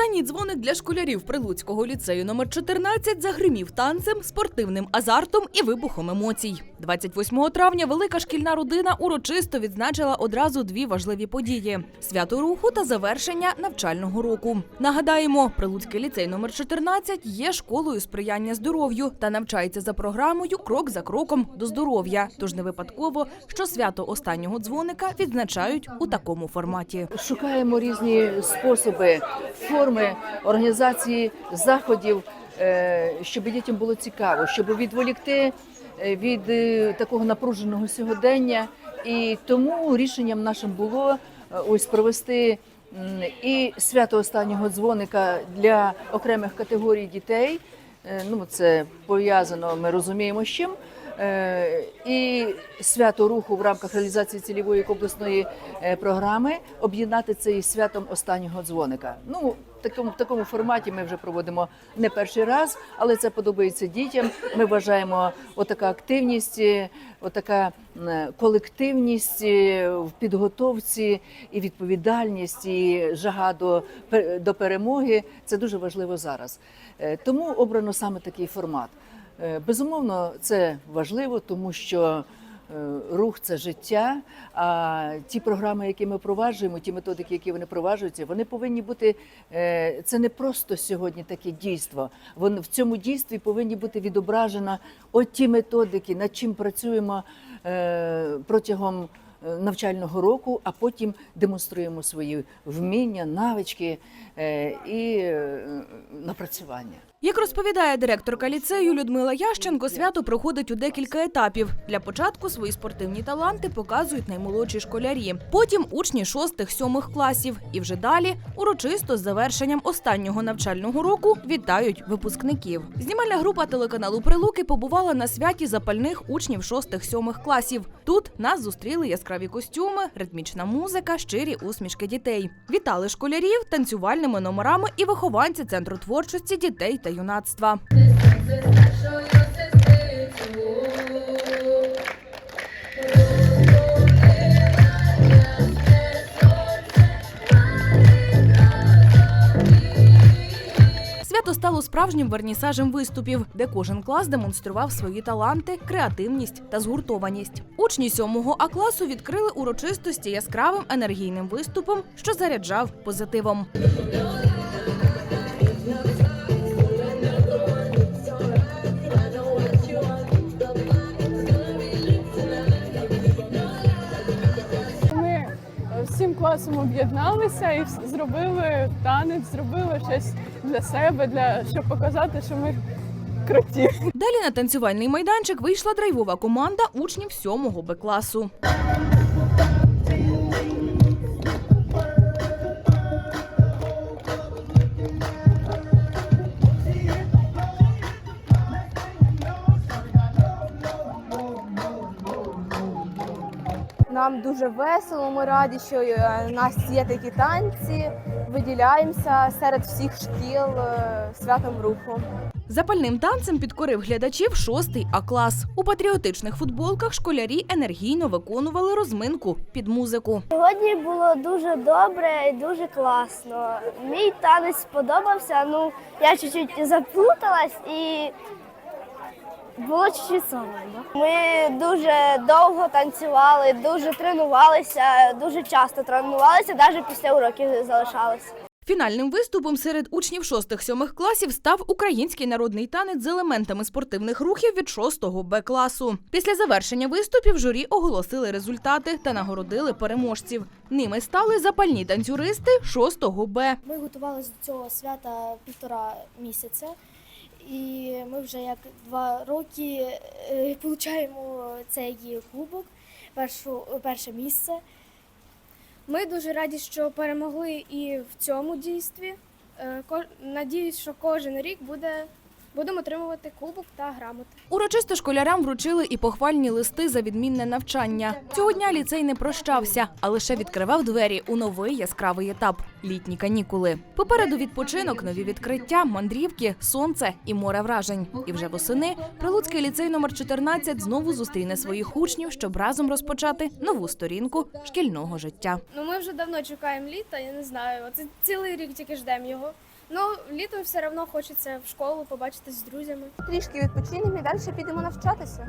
Останній дзвоник для школярів Прилуцького ліцею номер 14 загримів танцем, спортивним азартом і вибухом емоцій. 28 травня велика шкільна родина урочисто відзначила одразу дві важливі події: свято руху та завершення навчального року. Нагадаємо, Прилуцький ліцей номер 14 є школою сприяння здоров'ю та навчається за програмою Крок за кроком до здоров'я. Тож не випадково, що свято останнього дзвоника відзначають у такому форматі. Шукаємо різні способи, форми організації заходів, е, щоб дітям було цікаво, щоб відволікти е, від е, такого напруженого сьогодення. І тому рішенням нашим було ось провести і свято останнього дзвоника для окремих категорій дітей. Ну, це пов'язано, ми розуміємо з чим. Е, І свято руху в рамках реалізації цільової обласної е, програми об'єднати це із святом останнього дзвоника. Ну в такому в такому форматі ми вже проводимо не перший раз, але це подобається дітям. Ми вважаємо, отака активність, е, отака колективність в підготовці і відповідальність, і жага до, до перемоги. Це дуже важливо зараз. Тому обрано саме такий формат. Е, Безумовно, це важливо, тому що е, рух це життя. А ті програми, які ми впроваджуємо, ті методики, які вони впроваджуються, вони повинні бути. е, Це не просто сьогодні таке дійство. В цьому дійстві повинні бути відображено от ті методики, над чим працюємо протягом. Навчального року, а потім демонструємо свої вміння, навички і напрацювання. Як розповідає директорка ліцею Людмила Ященко, свято проходить у декілька етапів. Для початку свої спортивні таланти показують наймолодші школярі, потім учні шостих-сьомих класів, і вже далі урочисто з завершенням останнього навчального року вітають випускників. Знімальна група телеканалу Прилуки побувала на святі запальних учнів шостих-сьомих класів. Тут нас зустріли яскраві костюми, ритмічна музика, щирі усмішки дітей. Вітали школярів танцювальними номерами і вихованці центру творчості дітей та юнацтва. Свято стало справжнім вернісажем виступів, де кожен клас демонстрував свої таланти, креативність та згуртованість. Учні сьомого А класу відкрили урочистості яскравим енергійним виступом, що заряджав позитивом. Класом об'єдналися і зробили танець, зробили щось для себе, для щоб показати, що ми круті. Далі на танцювальний майданчик вийшла драйвова команда учнів сьомого Б класу. Нам дуже весело. Ми раді, що е, у нас є такі танці. Виділяємося серед всіх шкіл е, святом руху. Запальним танцем підкорив глядачів шостий А клас. У патріотичних футболках школярі енергійно виконували розминку під музику. Сьогодні було дуже добре і дуже класно. Мій танець сподобався. Ну, я чуть-чуть заплуталась і було чуть-чуть соромно. Ми дуже довго танцювали, дуже тренувалися, дуже часто тренувалися, навіть після уроків залишалися. Фінальним виступом серед учнів шостих-сьомих класів став український народний танець з елементами спортивних рухів від 6 Б класу. Після завершення виступів журі оголосили результати та нагородили переможців. Ними стали запальні танцюристи 6 Б. Ми готувалися до цього свята півтора місяця, і ми вже як два роки е, получаємо цей кубок, першу, перше місце. Ми дуже раді, що перемогли і в цьому дійстві. Е, Надіюсь, що кожен рік буде будемо отримувати кубок та грамоти. Урочисто школярам вручили і похвальні листи за відмінне навчання. Цього дня ліцей не прощався, а лише відкривав двері у новий яскравий етап літні канікули. Попереду відпочинок, нові відкриття, мандрівки, сонце і море вражень. І вже восени Прилуцький ліцей номер 14 знову зустріне своїх учнів, щоб разом розпочати нову сторінку шкільного життя. Ну ми вже давно чекаємо літа, я не знаю. Це цілий рік тільки ждемо його. Ну літом все одно хочеться в школу побачитись з друзями. Трішки відпочинемо і далі підемо навчатися.